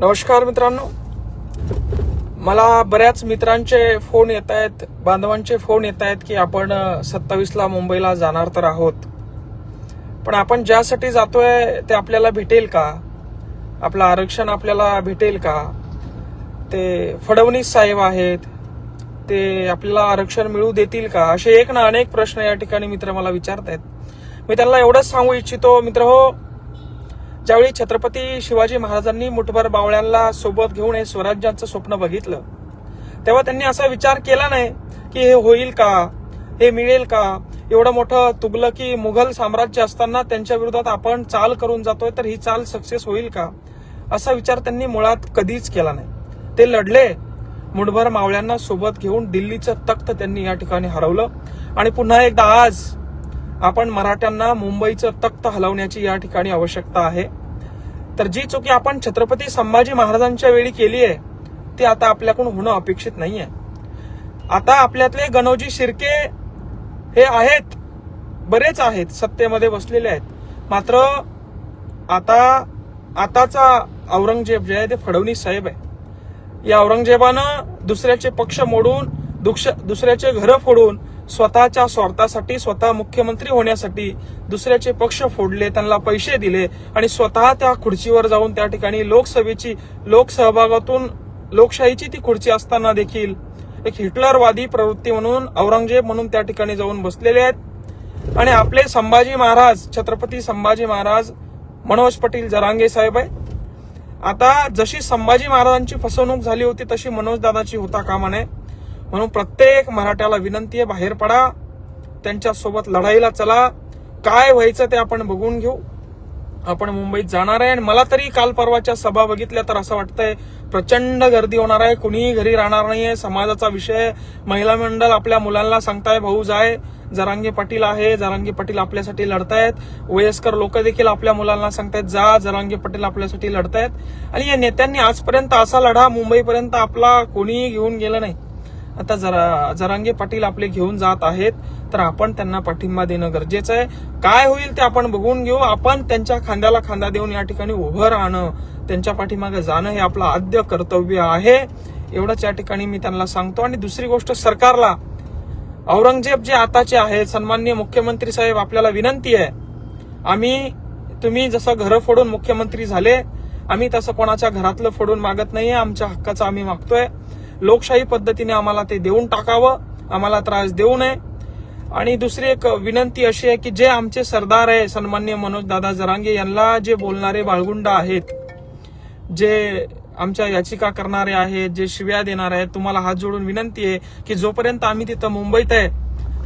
नमस्कार मित्रांनो. मला बऱ्याच मित्रांचे फोन येत आहेत बांधवांचे फोन येत आहेत की आपण सत्तावीसला मुंबईला जाणार तर आहोत. पण आपण ज्यासाठी जातोय ते आपल्याला भेटेल का? आपलं आरक्षण आपल्याला भेटेल का? ते फडणवीस साहेब आहेत. ते आपल्याला आरक्षण मिळू देतील का? असे एक ना अनेक प्रश्न या ठिकाणी मित्र मला विचारत आहेत मी त्यांना एवढंच सांगू इच्छितो मित्र हो. ज्यावेळी छत्रपती शिवाजी महाराजांनी मुठभर बावळ्यांना सोबत घेऊन हे स्वराज्याचं स्वप्न बघितलं तेव्हा त्यांनी असा विचार केला नाही की हे होईल का हे मिळेल का? एवढं मोठं तुगलकी मुघल साम्राज्य असताना त्यांच्या विरोधात आपण चाल करून जातोय तर ही चाल सक्सेस होईल का? असा विचार त्यांनी मुळात कधीच केला नाही. ते लढले मुठभर मावळ्यांना सोबत घेऊन दिल्लीचं तख्त त्यांनी या ठिकाणी हरवलं आणि पुन्हा एकदा आज आपण मराठ्यांना मुंबईचं तख्त हलवण्याची या ठिकाणी आवश्यकता आहे. तर जी चुकी आपण छत्रपती संभाजी महाराजांच्या वेळी केली आहे ती आता आपल्याकडून होणं अपेक्षित नाहीये. आता आपल्यातले गणोजी शिर्के हे आहेत बरेच आहेत सत्तेमध्ये बसलेले आहेत. मात्र आता आताचा औरंगजेब जे आहे ते फडणवीस साहेब आहे. या औरंगजेबानं दुसऱ्याचे पक्ष मोडून दुक्ष- दुसऱ्याचे घरं फोडून स्वतःच्या स्वार्थासाठी स्वतः मुख्यमंत्री होण्यासाठी दुसऱ्याचे पक्ष फोडले त्यांना पैसे दिले आणि स्वतः त्या खुर्चीवर जाऊन त्या ठिकाणी लोकसभेची लोकसहभागातून लोकशाहीची ती खुर्ची असताना देखील एक हिटलरवादी प्रवृत्ती म्हणून औरंगजेब म्हणून त्या ठिकाणी जाऊन बसलेले आहेत. आणि आपले संभाजी महाराज छत्रपती संभाजी महाराज मनोज पाटील जरांगे साहेब आहे. आता जशी संभाजी महाराजांची फसवणूक झाली होती तशी मनोज दादाची होता कामा नये. म्हणून प्रत्येक मराठ्याला विनंती आहे बाहेर पडा. त्यांच्यासोबत लढाईला चला. काय व्हायचं ते आपण बघून घेऊ. आपण मुंबईत जाणार आहे आणि मला तरी काल परवाच्या सभा बघितल्या तर असं वाटतंय प्रचंड गर्दी होणार आहे. कुणीही घरी राहणार नाहीये. समाजाचा विषय महिला मंडळ आपल्या मुलांना सांगताय भाऊ जाय. जरांगे पाटील आहे. जरांगे पाटील आपल्यासाठी लढतायत. वयस्कर लोक देखील आपल्या मुलांना सांगतायत जा. जरांगे पाटील आपल्यासाठी लढतायत. आणि या नेत्यांनी आजपर्यंत असा लढा मुंबईपर्यंत आपला कोणीही घेऊन गेलं नाही. आता जरा जरांगे पाटील आपले घेऊन जात आहेत तर आपण त्यांना पाठिंबा देणं गरजेचं आहे. काय होईल ते आपण बघून घेऊ. आपण त्यांच्या खांद्याला खांदा देऊन या ठिकाणी उभं राहणं त्यांच्या पाठीमागे जाणं हे आपलं आद्य कर्तव्य आहे. एवढंच या ठिकाणी मी त्यांना सांगतो. आणि दुसरी गोष्ट सरकारला औरंगजेब जे आताचे आहेत सन्माननीय मुख्यमंत्री साहेब आपल्याला विनंती आहे. आम्ही तुम्ही जसं घरं फोडून मुख्यमंत्री झाले आम्ही तसं कोणाच्या घरातलं फोडून मागत नाहीये. आमच्या हक्काचं आम्ही मागतोय. लोकशाही पद्धतीने आम्हाला ते देऊन टाकावं आम्हाला त्रास देऊ नये. आणि दुसरी एक विनंती अशी आहे की जे आमचे सरदार आहे सन्मान्य मनोज दादा जरांगे यांना जे बोलणारे बाळगुंड आहेत जे आमच्या याचिका करणारे आहेत जे शिव्या देणार आहेत तुम्हाला हात जोडून विनंती आहे की जोपर्यंत आम्ही तिथं मुंबईत आहे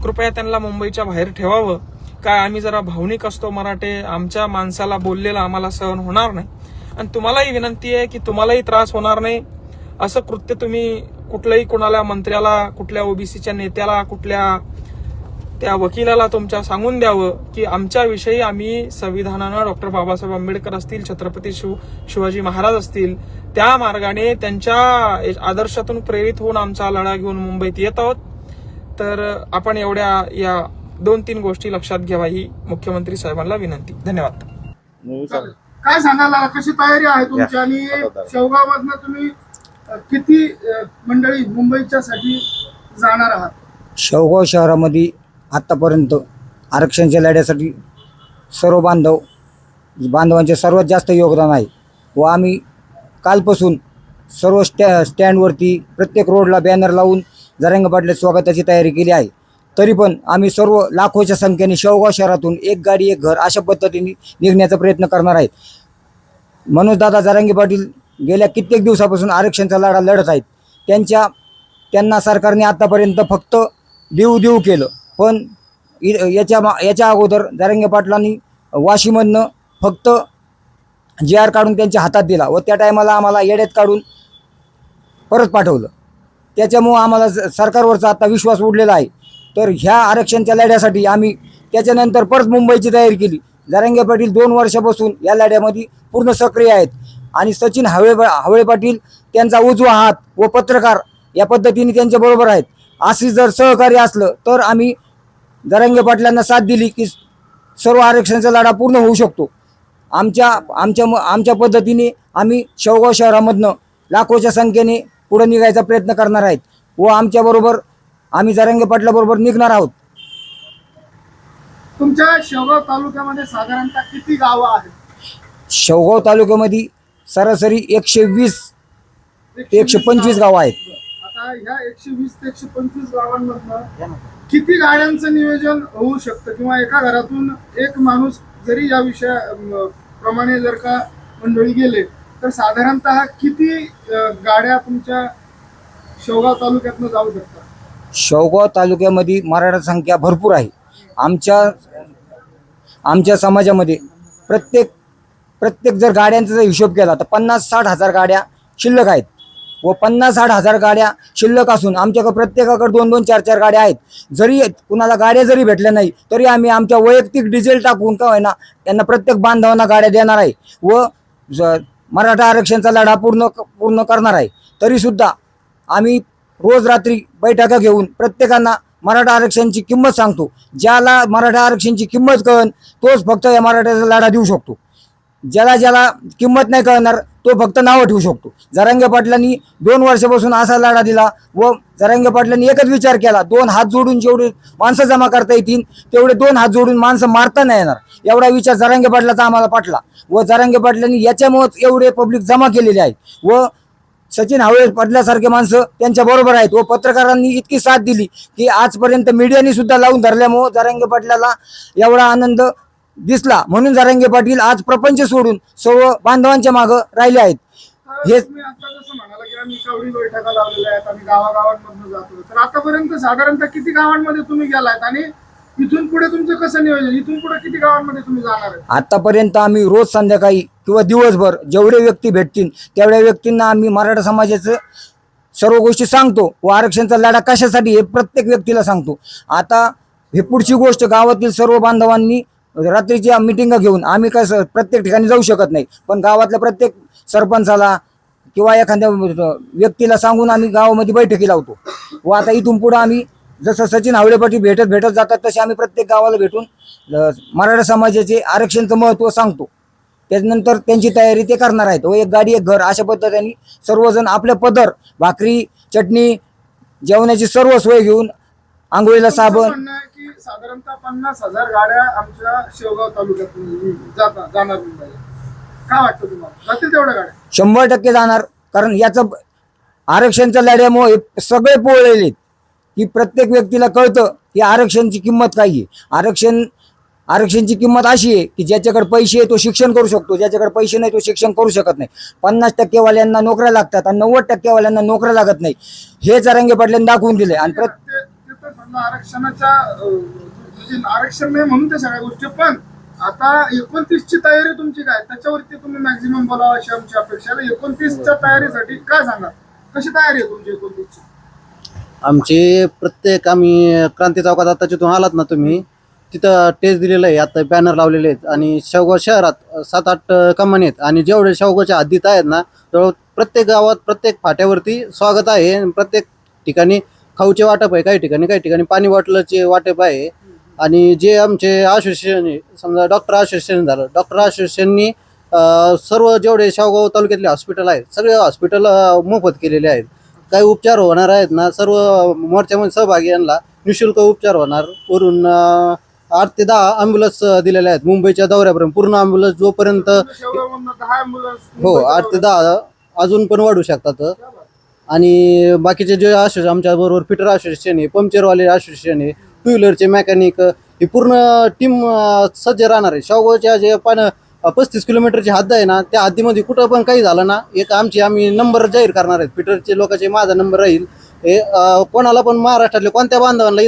कृपया त्यांना मुंबईच्या बाहेर ठेवावं. काय आम्ही जरा भावनिक असतो मराठे आमच्या माणसाला बोललेलं आम्हाला सहन होणार नाही. आणि तुम्हालाही विनंती आहे की तुम्हालाही त्रास होणार नाही. असं कृत्य तुम्ही कुठल्याही कोणाला मंत्र्याला कुठल्या ओबीसीच्या नेत्याला कुठल्या त्या वकिलाला तुमच्या सांगून द्यावं की आमच्याविषयी आम्ही संविधानानं डॉक्टर बाबासाहेब आंबेडकर असतील छत्रपती शिव शिवाजी महाराज असतील त्या मार्गाने त्यांच्या आदर्शातून प्रेरित होऊन आमचा लढा घेऊन मुंबईत येत आहोत. तर आपण एवढ्या या दोन तीन गोष्टी लक्षात घ्यावा ही मुख्यमंत्री साहेबांना विनंती. धन्यवाद. काय सांगायला कशी तयारी आहे तुमची? आणि शेवगाव मधनं तुम्ही किती मंडळी मुंबईच्या साठी जाणार आहात? शेवगाव शहरामध्ये आत्तापर्यंत आरक्षणच्या लढ्यासाठी सर्व बांधव बांधवांचे सर्वात जास्त योगदान आहे व आम्ही कालपासून सर्व स्टॅ स्टँडवरती प्रत्येक रोडला बॅनर लावून जरंग स्वागताची तयारी केली आहे. तरी पण आम्ही सर्व लाखोच्या संख्येने शेवगाव शहरातून एक गाडी एक घर अशा पद्धतीने निघण्याचा प्रयत्न करणार आहेत. मनोजदादा जरांगे पाटील गेल्या कित्येक दिवसापासून आरक्षणचा लढा लढत आहेत. त्यांच्या त्यांना सरकारने आतापर्यंत फक्त देऊ देऊ केलं. पण इ- याच्या मा याच्या अगोदर जारंगे पाटलांनी वाशीमधनं फक्त जे आर काढून त्यांच्या हातात दिला व त्या टायमाला आम्हाला येड्यात काढून परत पाठवलं. त्याच्यामुळं आम्हाला सरकारवरचा आता विश्वास उडलेला आहे. तर ह्या आरक्षणच्या लढ्यासाठी आम्ही त्याच्यानंतर परत मुंबईची तयारी केली. जारंगे पाटील दोन वर्षापासून या लढ्यामध्ये पूर्ण सक्रिय आहेत. आणि सचिन हवळे हवळे पाटील त्यांचा उजवा हात व पत्रकार या पद्धतीने त्यांच्याबरोबर आहेत. अशी जर सहकार्य असलं तर आम्ही जरांगे पाटलांना साथ दिली की सर्व आरक्षणाचा लढा पूर्ण होऊ शकतो. आमच्या आमच्या म- आमच्या पद्धतीने आम्ही शेवगाव शहरामधनं लाखोच्या संख्येने पुढे निघायचा प्रयत्न करणार आहेत व आमच्याबरोबर आम्ही जरंगे पाटलाबरोबर निघणार आहोत. तुमच्या शेवगाव तालुक्यामध्ये साधारणतः किती गावं आहेत? शेवगाव तालुक्यामध्ये सरासरी एकशे वीस एकशे पंचवीस गावं आहेत. आता ह्या एकशे वीस ते एकशे पंचवीस गावांमधनं किती गाड्यांचं नियोजन होऊ शकतं? किंवा एका घरातून एक माणूस जरी या विषया प्रमाणे जर का मंडळी गेले तर साधारणतः किती अ, गाड्या तुमच्या शेवगाव तालुक्यातनं जाऊ शकतात? शेवगाव तालुक्यामध्ये मराठा संख्या भरपूर आहे. आमच्या आमच्या समाजामध्ये प्रत्येक प्रत्येक जर गाड्यांचा जर हिशोब केला तर पन्नास साठ हजार गाड्या शिल्लक आहेत. व पन्नास साठ हजार गाड्या शिल्लक असून आमच्याकडे प्रत्येकाकडे दोन दोन चार चार गाड्या आहेत. जरी कुणाला गाड्या जरी भेटल्या नाही तरी आम्ही आमच्या वैयक्तिक डिझेल टाकून का होईना त्यांना प्रत्येक बांधवांना गाड्या देणार आहे. व मराठा आरक्षणचा लढा पूर्ण पूर्ण करणार आहे. तरीसुद्धा आम्ही रोज रात्री बैठका घेऊन प्रत्येकांना मराठा आरक्षणची किंमत सांगतो. ज्याला मराठा आरक्षणची किंमत कळन तोच फक्त या मराठ्याचा लढा देऊ शकतो. ज्याला ज्याला किंमत नाही कळणार तो फक्त नावं ठेवू शकतो. जरांगे पाटलांनी दोन वर्षापासून असा लढा दिला व जरांगे पाटलांनी एकच विचार केला दोन हात जोडून जेवढे माणसं जमा करता येतील तेवढे दोन हात जोडून माणसं मारता नाही येणार. एवढा विचार जरांगे पाटलाचा आम्हाला पाटला व जरांगे पाटलांनी याच्यामुळेच एवढे पब्लिक जमा केलेले आहेत. व सचिन हावळे पडल्यासारखे माणसं त्यांच्या बरोबर आहेत व पत्रकारांनी इतकी साथ दिली की आजपर्यंत मीडियाने सुद्धा लावून धरल्यामुळं जरांगे पाटलाला एवढा आनंद दिसला. म्हणून जरांगे पाटील आज प्रपंच सोडून सर्व बांधवांच्या मागं राहिले आहेत. तर आतापर्यंत साधारणतः किती गावांमध्ये तुम्ही गेलात आणि इथून पुढे तुमचं कसं नियोजन? इथून पुढे किती गावांमध्ये तुम्ही जाणार आतापर्यंत आम्ही रोज संध्याकाळी किंवा दिवसभर जेवढे व्यक्ती भेटतील तेवढ्या व्यक्तींना आम्ही मराठा समाजाचं सर्व गोष्टी सांगतो. व आरक्षणचा लढा कशासाठी हे प्रत्येक व्यक्तीला सांगतो. आता हे पुढची गोष्ट गावातील सर्व बांधवांनी रात्रीची मिटिंग घेऊन आम्ही कसं प्रत्येक ठिकाणी जाऊ शकत नाही. पण गावातल्या प्रत्येक सरपंचाला किंवा एखाद्या व्यक्तीला सांगून आम्ही गावामध्ये बैठकी लावतो. व आता इथून पुढं आम्ही जसं सचिन हावळे पाटील भेटत भेटत जातात तसे आम्ही प्रत्येक गावाला भेटून मराठा समाजाचे आरक्षणचं महत्त्व सांगतो. त्याच्यानंतर त्यांची तयारी ते करणार आहेत. व एक गाडी एक घर अशा पद्धतीने सर्वजण आपल्या पदर भाकरी चटणी जेवणाची सर्व सोय घेऊन आंघोळीला साबण साधारणतः पन्नास हजार गाड्या आमच्या शेवगाव तालुक्यातून जाता जाणार काय वाटतं तुम्हाला? जातील तेवढ्या गाड्या? शंभर टक्के जाणार. कारण याचं आरक्षणच्या लढ्यामुळे सगळे पोळलेले की प्रत्येक व्यक्तीला कळतं की आरक्षणची किंमत काय आहे. आरक्षण आरक्षणची किंमत अशी आहे की ज्याच्याकडे पैसे आहे तो शिक्षण करू शकतो. ज्याच्याकडे पैसे नाही तो शिक्षण करू शकत नाही. पन्नास टक्केवाल्यांना नोकऱ्या लागतात आणि नव्वद टक्केवाल्यांना नोकऱ्या लागत नाही. हे जरंगे पाटलांनी दाखवून दिले आणि प्रत्येक आरक्षणाच्या आरक्षण नाही म्हणून त्या सगळ्या गोष्टी पण आता एकोणतीसची तयारी तुमची काय? त्याच्यावरती तुम्ही मॅक्झिमम बोलावं अशी आमची अपेक्षा एकोणतीसच्या तयारीसाठी काय सांगा कशी तयारी आहे तुमची एकोणतीसची? आमची प्रत्येक आम्ही क्रांती चौकात आता जिथून आलात ना तुम्ही तिथं टेस्ट दिलेलं आहे. आता बॅनर लावलेले आहेत. आणि शेवगाव शहरात सात आठ कंपनी आहेत. आणि जेवढे शेवगावच्या हद्दीत आहेत ना जवळ प्रत्येक गावात प्रत्येक फाट्यावरती स्वागत आहे. प्रत्येक ठिकाणी खाऊचे वाटप आहे काही ठिकाणी काही ठिकाणी पाणी बॉटलचे वाटप आहे. आणि जे आमचे असोसिएशन आहे समजा डॉक्टर असोसिएशन झालं डॉक्टर असोसिएशननी अं, सर्व जेवढे शेवगाव तालुक्यातले हॉस्पिटल आहेत सगळे हॉस्पिटल मोफत केलेले आहेत. काही उपचार होणार आहेत ना सर्व मोर्चामध्ये सहभागी यांना निशुल्क उपचार होणार. वरून अं, आठ ते दहा अँब्युलन्स दिलेल्या आहेत. मुंबईच्या दौऱ्यापर्यंत पूर्ण अँब्युलन्स जोपर्यंत शेवगावमधनं दहा ॲम्ब्युलन्स हो आठ ते दहा अजून पण वाढू शकतात. आणि बाकीचे जे असोसिएशन आमच्याबरोबर फिटर असोसिएशन आहे पंक्चरवाले असोसिएशन आहे टू व्हीलरचे मेकॅनिक ही पूर्ण टीम सज्ज राहणार आहे. शेवगावच्या जे पण पस्तीस किलोमीटरची हद्द आहे ना त्या हद्दीमध्ये कुठं पण काही झालं ना एक आमची आम्ही नंबर जाहीर करणार आहेत. फिटरचे लोकांचे माझा नंबर राहील. हे कोणाला पण महाराष्ट्रातले कोणत्या बांधवांना